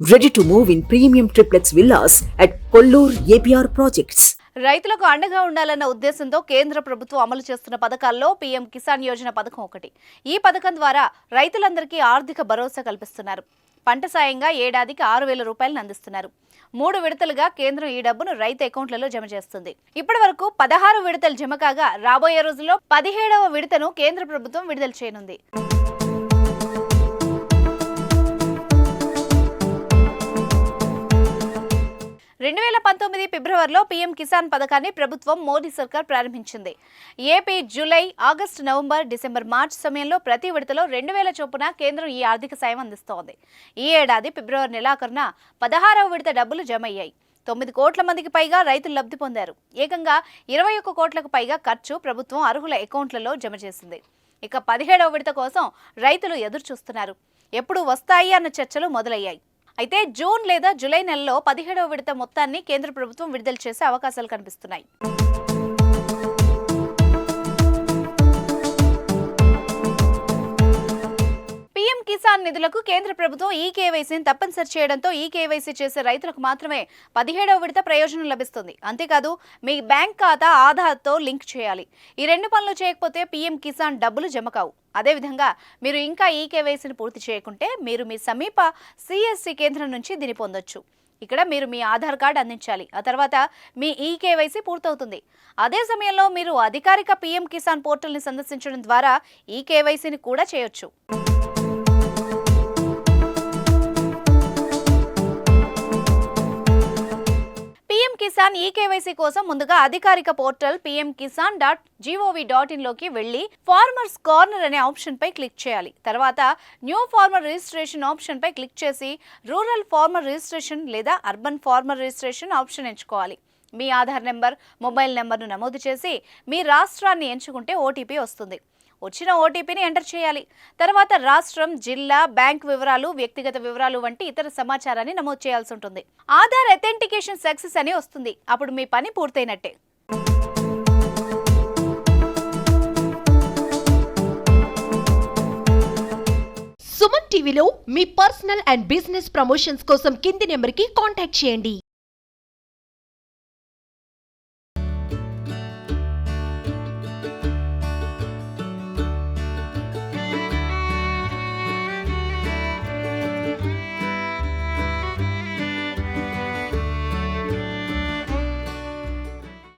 Ready to move in premium triplex villas at Kollur APR projects రైతులకు అండగా ఉండాలన్న ఉద్దేశంతో కేంద్ర ప్రభుత్వం అమలు చేస్తున్న పథకాల్లో పీఎం కిసాన్ యోజన పథకం ఒకటి. ఈ పథకం ద్వారా రైతులందరికీ ఆర్థిక భరోసా కల్పిస్తున్నారు. పంట సాయంగా ఏడాదికి ఆరు వేల రూపాయలను అందిస్తున్నారు. మూడు విడతలుగా కేంద్రం ఈ డబ్బును రైతు అకౌంట్లలో జమ చేస్తుంది. ఇప్పటి వరకు పదహారు విడతలు జమ కాగా రాబోయే రోజుల్లో పదిహేడవ విడతను కేంద్ర ప్రభుత్వం విడుదల చేయనుంది. రెండు వేల పంతొమ్మిది ఫిబ్రవరిలో పీఎం కిసాన్ పథకాన్ని ప్రభుత్వం మోదీ సర్కార్ ప్రారంభించింది. AP July August November December March సమయంలో ప్రతి విడతలో రెండు వేల చొప్పున కేంద్రం ఈ ఆర్థిక సాయం అందిస్తోంది. ఈ ఏడాది ఫిబ్రవరి నెలాఖరున పదహారవ విడత డబ్బులు జమ అయ్యాయి తొమ్మిది కోట్ల మందికి పైగా రైతులు లబ్ధి పొందారు. ఏకంగా ఇరవై ఒక్క కోట్లకు పైగా ఖర్చు ప్రభుత్వం అర్హుల అకౌంట్లలో జమ చేసింది. ఇక పదిహేడవ విడత కోసం రైతులు ఎదురు చూస్తున్నారు ఎప్పుడు వస్తాయి అన్న చర్చలు మొదలయ్యాయి. అయితే జూన్ లేదా జూలై నెలలో పదిహేడవ విడత మొత్తాన్ని కేంద్ర ప్రభుత్వం విడుదల చేసే అవకాశాలు కనిపిస్తున్నాయి. పీఎం కిసాన్ నిధులకు కేంద్ర ప్రభుత్వం ఈ కేవైసీని తప్పనిసరి చేయడంతో ఈ కేవైసీ చేసే రైతులకు మాత్రమే పదిహేడవ విడత ప్రయోజనం లభిస్తుంది. అంతేకాదు మీ బ్యాంక్ ఖాతా ఆధార్తో లింక్ చేయాలి. ఈ రెండు పనులు చేయకపోతే పీఎం కిసాన్ డబ్బులు జమ కావు. అదేవిధంగా మీరు ఇంకా ఈ కేవైసీని పూర్తి చేయకుంటే మీరు మీ సమీప సిఎస్సి కేంద్రం నుంచి దీన్ని పొందొచ్చు. ఇక్కడ మీరు మీ ఆధార్ కార్డు అందించాలి. ఆ తర్వాత మీ ఈ కేవైసీ పూర్తవుతుంది. అదే సమయంలో మీరు అధికారిక పీఎం కిసాన్ పోర్టల్ని సందర్శించడం ద్వారా ఈ కేవైసీని కూడా చేయొచ్చు. కిసాన్ ఈ కేవైసీ కోసం ముందుగా అధికారిక portal PM Kisan dot GOV dot ఇన్లోకి వెళ్ళి ఫార్మర్స్ కార్నర్ అనే ఆప్షన్ పై క్లిక్ చేయాలి. తర్వాత న్యూ ఫార్మర్ రిజిస్ట్రేషన్ ఆప్షన్ పై క్లిక్ చేసి రూరల్ ఫార్మర్ రిజిస్ట్రేషన్ లేదా అర్బన్ ఫార్మర్ రిజిస్ట్రేషన్ ఆప్షన్ ఎంచుకోవాలి. మీ ఆధార్ నెంబర్ మొబైల్ నెంబర్ను నమోదు చేసి మీ రాష్ట్రాన్ని ఎంచుకుంటే ఓటీపీ వస్తుంది. వచ్చిన ఓటీపీని ఎంటర్ చేయాలి. తర్వాత రాష్ట్రం జిల్లా బ్యాంక్ వివరాలు వ్యక్తిగత వివరాలు వంటి ఇతర సమాచారాన్ని నమోదు చేయాల్సి ఉంటుంది. ఆధార్ అథెంటికేషన్ సక్సెస్ అని వస్తుంది. అప్పుడు మీ పని పూర్తయినట్టే. సుమన్ టీవీలో మీ పర్సనల్ అండ్ బిజినెస్ ప్రమోషన్స్ కోసం కింది నెంబర్కి కాంటాక్ట్ చేయండి.